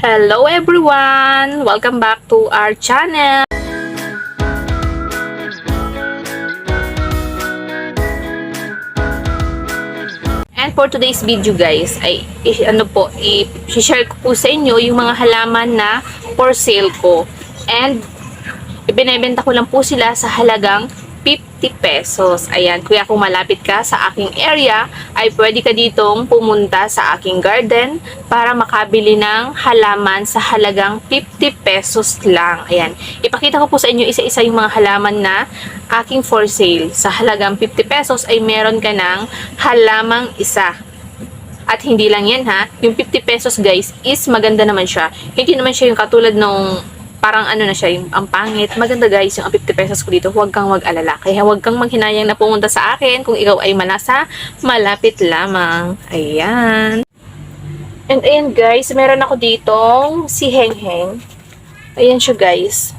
Hello everyone! Welcome back to our channel! And for today's video guys, ay ano po, i-share ko po sa inyo yung mga halaman na for sale ko. And ibinebenta ko lang po sila sa halagang 50 pesos. Ayan, kuya kung malapit ka sa aking area, ay pwede ka ditong pumunta sa aking garden para makabili ng halaman sa halagang 50 pesos lang. Ayan, ipakita ko po sa inyo isa-isa yung mga halaman na aking for sale. Sa halagang 50 pesos ay meron ka ng halamang isa. At hindi lang yan ha, yung 50 pesos guys is maganda naman siya. Hindi naman siya yung katulad nung parang ano na siya, yung ang pangit. Maganda guys, yung 50 pesos ko dito, huwag kang mag-alala. Kaya huwag kang maghinayang na pumunta sa akin kung ikaw ay manasa, malapit lamang. Ayan. And ayan guys, meron ako ditong si Heng Heng. Ayan siya guys.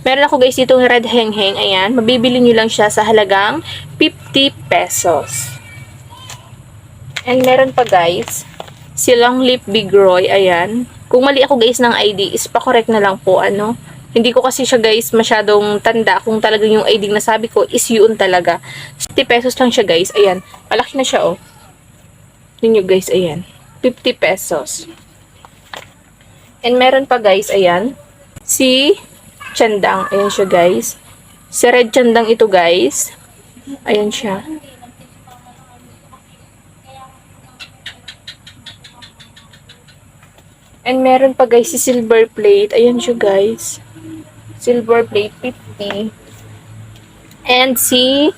Meron ako guys ditong red Heng Heng. Ayan, mabibili nyo lang siya sa halagang 50 pesos. And meron pa guys, si Long Lip Big Roy, ayan. Kung mali ako guys ng ID, is pa-correct na lang po, ano. Hindi ko kasi siya guys masyadong tanda kung talagang yung ID na sabi ko is yun talaga. 50 pesos lang siya guys, ayan. Malaki na siya oh. Ninyo guys, ayan. 50 pesos. And meron pa guys, ayan. Si Chandang, ayan siya guys. Si Red Chandang ito guys. Ayan siya. And meron pa guys si silver plate. Ayan siya guys. Silver plate 50. And si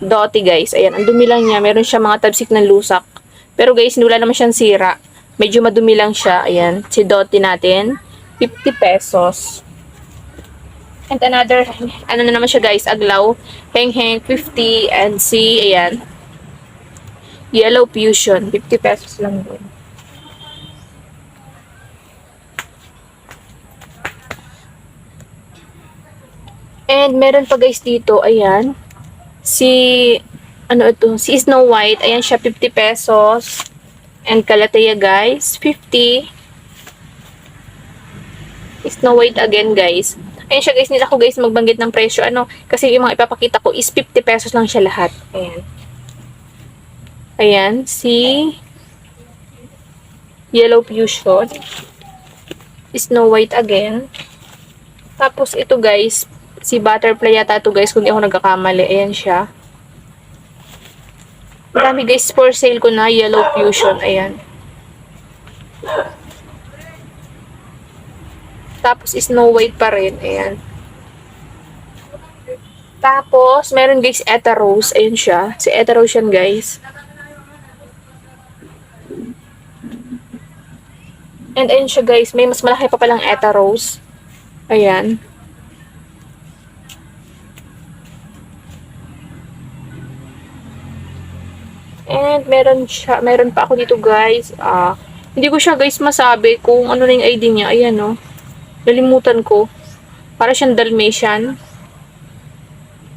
Dotty guys. Ayan, ang dumi lang niya. Meron siya mga tabsik ng lusak. Pero guys, wala naman siyang sira. Medyo madumi lang siya. Ayan, si Dotty natin. 50 pesos. And another, ano na naman siya guys, aglaw. Heng Heng 50. And si, ayan, Yellow Fusion. 50 pesos lang din. And meron pa guys dito, ayan. Si, ano ito, si Snow White, ayan siya, 50 pesos. And Kalateya guys, 50. Snow White again guys. Ayan siya guys, nila ko guys magbanggit ng presyo. Ano, kasi yung mga ipapakita ko is 50 pesos lang siya lahat. Ayan. Ayan, si Yellow Fusion. Snow White again. Tapos ito guys, si Butterfly yata ito guys, kung di ako nagkakamali. Ayan siya. Marami guys for sale ko na Yellow Fusion. Ayan. Tapos Snow White pa rin. Ayan. Tapos, meron guys Eta Rose. Ayan siya. Si Eta Rose yan guys. And ayun siya guys. May mas malaki pa palang Eta Rose. Ayan. And meron siya, meron pa ako dito guys. Ah, hindi ko siya guys masabi kung ano na yung ID niya. Ayan no. Nalimutan ko. Para siyang Dalmatian.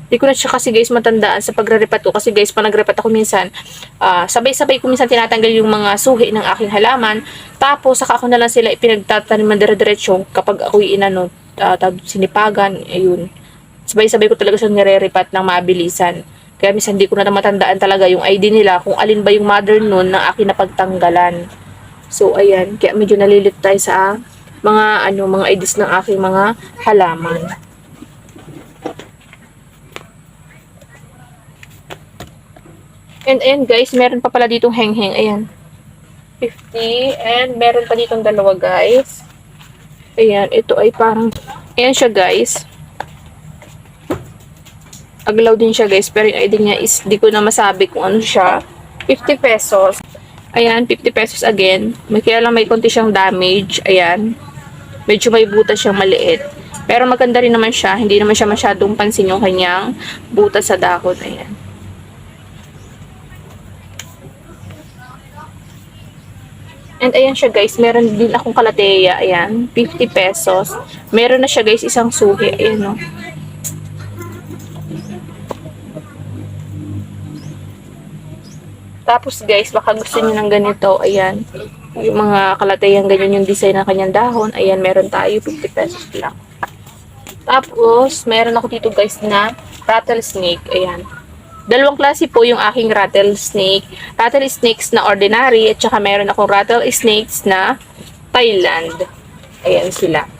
Hindi ko na siya kasi guys matandaan sa pagre-repat ko. Kasi guys, pag nagrepat ako minsan, ah, sabay-sabay ko minsan tinatanggal yung mga suhi ng aking halaman. Tapos, saka ako na lang sila ipinagtataniman dire-diretso kapag ako inano, uh, sinipagan, ayun. Sabay-sabay ko talaga siya nire-repat ng mabilisan. Kaya minsan hindi ko na matandaan talaga yung ID nila kung alin ba yung mother nun na akin napagtanggalan. So, ayan. Kaya medyo nalilit tayo sa mga, ano, mga IDs ng aking mga halaman. And ayan guys, meron pa pala ditong heng-heng. Ayan. 50. And meron pa ditong dalawa guys. Ayan, ito ay parang, ayan siya guys. Aglaw din siya guys, pero yung ID niya is, di ko na masabi kung ano siya. 50 pesos. Ayan, 50 pesos again. May lang may konti siyang damage. Ayan. Medyo may butas siyang maliit. Pero maganda rin naman siya. Hindi naman siya masyadong pansin yung kanyang butas sa dahon. Ayan. And ayan siya guys, meron din akong kalateya, ayan, 50 pesos. Meron na siya guys, isang suhi, ayan no. Tapos guys, baka gusto niyo ng ganito, ayan. Yung mga kalatayan, ganyan yung design ng kanyang dahon. Ayan, meron tayo, 50 pesos lang. Tapos, meron ako dito guys na rattlesnake. Ayan. Dalawang klase po yung aking rattlesnake. Rattlesnakes na ordinary at saka meron akong rattlesnakes na Thailand. Ayan sila.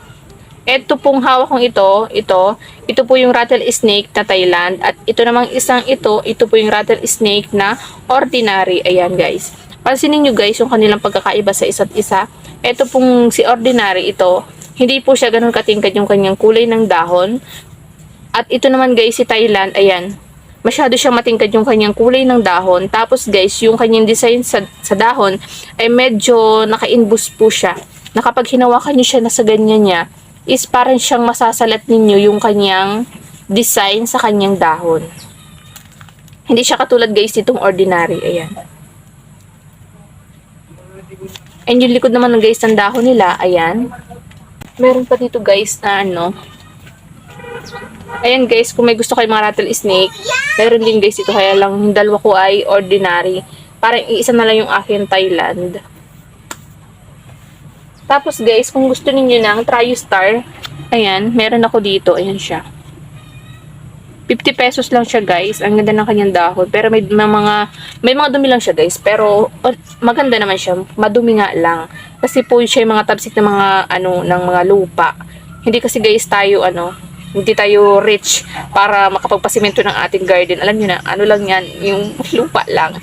Ito pong hawak kong ito, ito, ito po yung rattlesnake na Thailand at ito namang isang ito, ito po yung rattlesnake na ordinary. Ayan guys. Pansinin nyo guys yung kanilang pagkakaiba sa isa't isa. Ito pong si ordinary ito, hindi po siya ganun katingkad yung kanyang kulay ng dahon. At ito naman guys si Thailand, ayan, masyado siyang matingkad yung kanyang kulay ng dahon. Tapos guys, yung kanyang design sa, sa dahon ay medyo naka-inbus po siya. Na kapag hinawakan niyo siya na sa ganyan niya, is parang siyang masasalat ninyo yung kanyang design sa kanyang dahon. Hindi siya katulad guys nitong ordinary. Ayan. And yung likod naman ng guys ng dahon nila, ayan. Meron pa dito guys na ano, Ayan guys, kung may gusto kayo mga rattlesnake, meron din guys ito. Kaya lang yung dalawa ko ay ordinary. Parang iisa na lang yung akin Thailand. Tapos guys, kung gusto niyo ng Triostar, ayan, meron ako dito. Ayan siya. 50 pesos lang siya guys. Ang ganda ng kanyang dahon. Pero may, may mga may mga dumi lang siya guys. Pero oh, maganda naman siya. Madumi nga lang. Kasi po siya yung mga tabsik ng mga ano ng mga lupa. Hindi kasi guys tayo ano, hindi tayo rich para makapagpasimento ng ating garden. Alam niyo na, ano lang yan, yung lupa lang.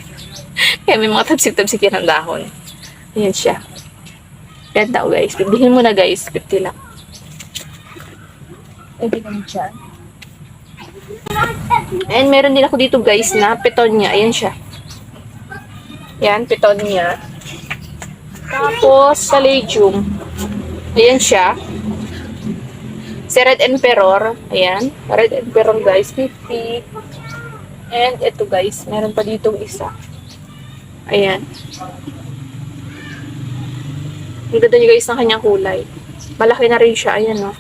Kaya may mga tabsik-tabsik yan ng dahon. Ayan siya. Ganda oh, guys. Bibilhin mo na guys. 50 lang. Pwede naman siya. And meron din ako dito guys na petonia. Ayan siya. Yan, petonia. Tapos, palladium. Ayan siya. Si Red Emperor. Ayan. Red Emperor guys. 50. And ito guys. Meron pa dito isa. Ayan. Ang ganda niyo guys ng kanyang kulay. Malaki na rin siya. Ayan oh.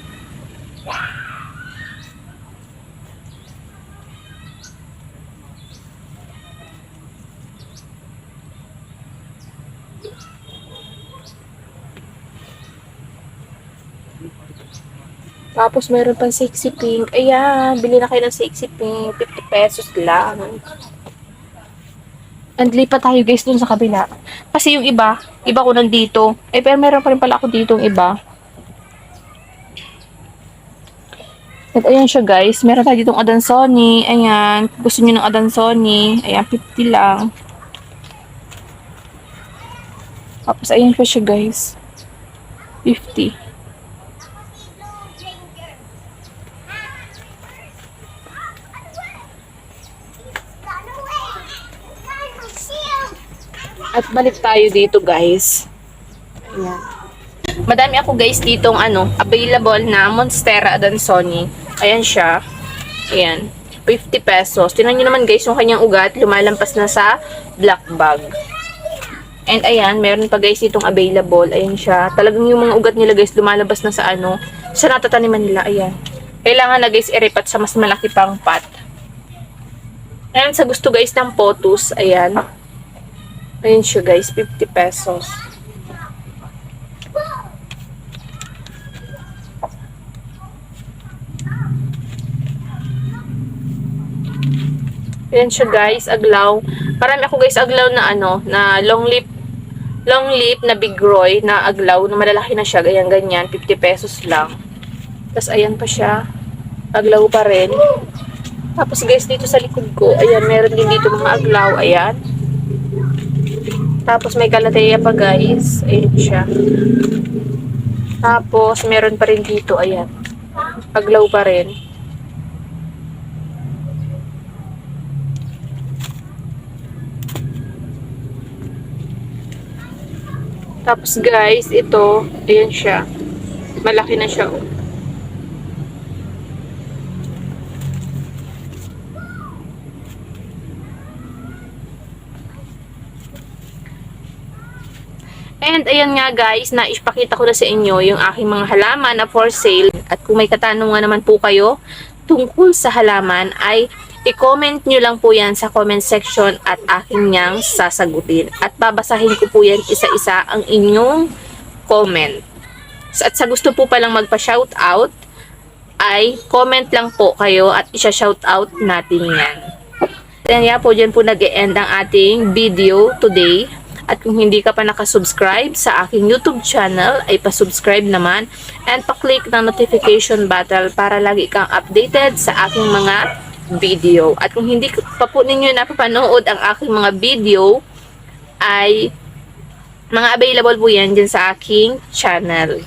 Tapos meron pang sexy pink. Ayan, bili na kayo ng sexy pink. 50 pesos lang. And lipat tayo guys dun sa kabila. Kasi yung iba, iba ko nandito. Eh, pero meron pa rin pala ako dito yung iba. At ayan siya guys. Meron tayo ditong Adansoni. Ayan. Gusto nyo ng Adansoni. Ayan, 50 lang. Tapos ayan pa siya guys. 50. At balik tayo dito, guys. Ayan. Madami ako, guys, ditong ano, available na Monstera Adansoni. Ayan siya. Ayan. 50 pesos. Tingnan nyo naman, guys, yung kanyang ugat. Lumalampas na sa black bag. And ayan, meron pa guys itong available. Ayan siya. Talagang yung mga ugat nila guys, lumalabas na sa ano, sa natataniman nila. Ayan. Kailangan na guys, iripat sa mas malaki pang pot. Ayan, sa gusto guys ng photos, ayan. Ayan siya guys, 50 pesos. Ayan siya guys, aglaw. Parami ako guys aglaw na ano, na long lip long lip na big roy na aglaw na malalaki na siya, ganyan ganyan, 50 pesos lang. Tapos ayan pa siya. Aglaw pa rin. Tapos guys, dito sa likod ko, ayan, meron din dito mga aglaw, ayan. Tapos may kalateya pa guys. Ayan siya. Tapos meron pa rin dito, ayan. Aglaw pa rin. Tapos guys, ito, ayan siya. Malaki na siya. oh. And ayan nga guys, na ipakita ko na sa inyo yung aking mga halaman na for sale. At kung may katanungan naman po kayo, tungkol sa halaman ay i-comment nyo lang po yan sa comment section at aking niyang sasagutin. At babasahin ko po yan isa-isa ang inyong comment. At sa gusto po palang magpa-shoutout, ay comment lang po kayo at isa-shoutout natin yan. Yeah po, dyan po nag-e-end ang ating video today. At kung hindi ka pa nakasubscribe sa aking YouTube channel, ay pasubscribe naman and pa-click ng notification button para lagi kang updated sa aking mga video. At kung hindi pa po ninyo napapanood ang aking mga video, ay mga available po yan dyan sa aking channel.